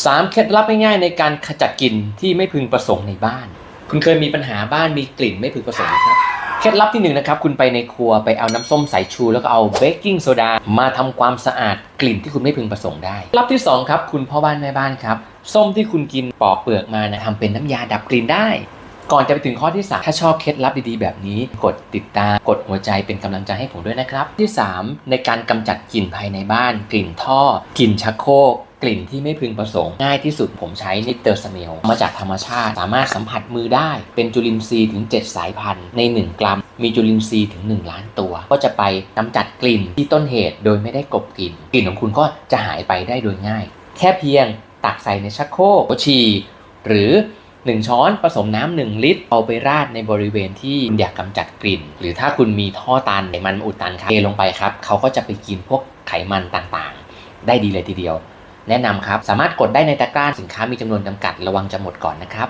3เคล็ดลับง่ายๆในการขจัดกลิ่นที่ไม่พึงประสงค์ในบ้าน คุณเคยมีปัญหาบ้านมีกลิ่นไม่พึงประสงค์ไหมครับเคล็ดลับที่หนึ่งนะครับคุณไปในครัวไปเอาน้ำส้มสายชูแล้วก็เอาเบกกิ้งโซดามาทำความสะอาดกลิ่นที่คุณไม่พึงประสงค์ได้เคล็ดลับที่สองครับคุณพ่อบ้านแม่บ้านครับส้มที่คุณกินปอกเปลือกมานะทำเป็นน้ำยาดับกลิ่นได้ ก่อนจะไปถึงข้อที่ 3 ถ้าชอบเคล็ดลับดีๆ แบบนี้ กดติดตามกดหัวใจเป็นกำลังใจให้ผมด้วยนะครับ ที่ 3 ในการกำจัดกลิ่นภายในบ้าน กลิ่นท่อกลิ่นชักโครก กลิ่นที่ไม่พึงประสงค์ง่ายที่สุดผมใช้นิตเตอร์สเมลมาจากธรรมชาติสามารถสัมผัสมือได้เป็นจุลินทรีย์ถึง 7 สายพันธุ์ใน 1 กรัม มีจุลินทรีย์ถึง 1 ล้านตัว ก็จะไปกำจัดกลิ่นที่ต้นเหตุโดยไม่ได้กบกลิ่น กลิ่นของคุณก็จะหายไปได้โดยง่าย แค่เพียงตักใส่ในชักโครกฉี่หรือ1ช้อนผสมน้ำ1ลิตร เอาไปราดในบริเวณที่คุณอยากกำจัดกลิ่น หรือถ้าคุณมีท่อตันไขมันอุดตันครับเทลงไปครับ เขาก็จะไปกินพวกไขมันต่างๆ ได้ดีเลยทีเดียว แนะนำครับ สามารถกดได้ในตะกร้าสินค้ามีจำนวนจำกัดระวังจะหมดก่อนนะครับ